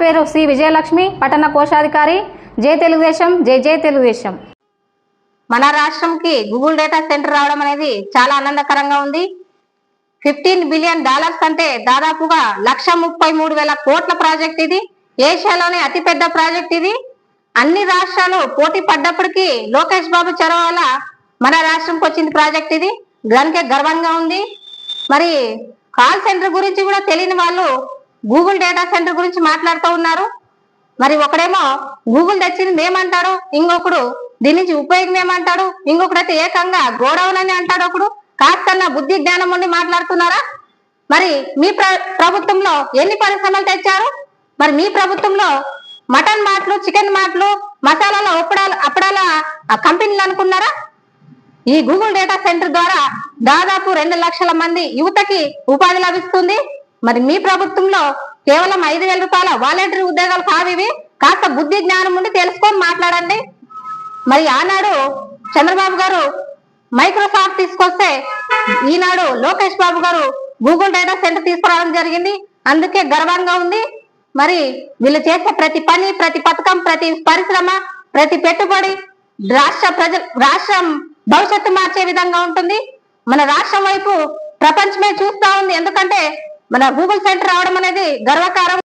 పేరు శ్రీ విజయలక్ష్మి పట్టణ కోశాధికారి. జై తెలుగుదేశం జై జై తెలుగుదేశం. మన రాష్ట్రంకి గూగుల్ డేటా సెంటర్ రావడం అనేది చాలా ఆనందకరంగా ఉంది. ఫిఫ్టీన్ బిలియన్ డాలర్స్ అంటే దాదాపుగా లక్ష ముప్పై మూడు వేల కోట్ల ప్రాజెక్ట్ ఇది. ఏషియాలోనే అతిపెద్ద ప్రాజెక్ట్ ఇది. అన్ని రాష్ట్రాలు పోటీ పడ్డప్పటికీ లోకేష్ బాబు చొరవ వల్ల మన రాష్ట్రంకి వచ్చింది ప్రాజెక్ట్ ఇది. దానికే గర్వంగా ఉంది. మరి కాల్ సెంటర్ గురించి కూడా తెలియని వాళ్ళు గూగుల్ డేటా సెంటర్ గురించి మాట్లాడుతూ ఉన్నారు. మరి ఒకడేమో గూగుల్ తెచ్చింది మేమంటాడు ఇంకొకడు దీని నుంచి ఉపయోగం ఏమంటాడు ఇంకొకడైతే ఏకంగా గోడౌన్ అని అంటాడు ఒకడు. కాస్తన్న బుద్ధి జ్ఞానం ఉండి మాట్లాడుతున్నారా? మరి మీ ప్ర- ప్రభుత్వంలో ఎన్ని పరిశ్రమలు తెచ్చారు? మరి మీ ప్రభుత్వంలో మటన్ మాటలు చికెన్ మాటలు మసాలాల అప్పడాల అప్పడాల ఆ కంపెనీలు అనుకున్నారా? ఈ గూగుల్ డేటా సెంటర్ ద్వారా దాదాపు రెండు లక్షల మంది యువతకి ఉపాధి లభిస్తుంది. మరి మీ ప్రభుత్వంలో కేవలం ఐదు వేల రూపాయల వాలంటరీ ఉద్యోగాలు కావివి కాస్త బుద్ధి జ్ఞానం ఉండి తెలుసుకొని మాట్లాడండి. మరి ఆనాడు చంద్రబాబు గారు మైక్రోసాఫ్ట్ తీసుకొస్తే ఈనాడు లోకేష్ బాబు గారు గూగుల్ డేటా సెంటర్ తీసుకురావడం జరిగింది. అందుకే గర్వంగా ఉంది. మరి వీళ్ళు చేసే ప్రతి పని ప్రతి పథకం ప్రతి పరిశ్రమ ప్రతి పెట్టుబడి రాష్ట్ర ప్రజలు రాష్ట్రం భవిష్యత్తు మార్చే విధంగా ఉంటుంది. మన రాష్ట్రం వైపు ప్రపంచమే చూస్తా ఉంది. ఎందుకంటే మన గూగుల్ సెంటర్ రావడం అనేది గర్వకారం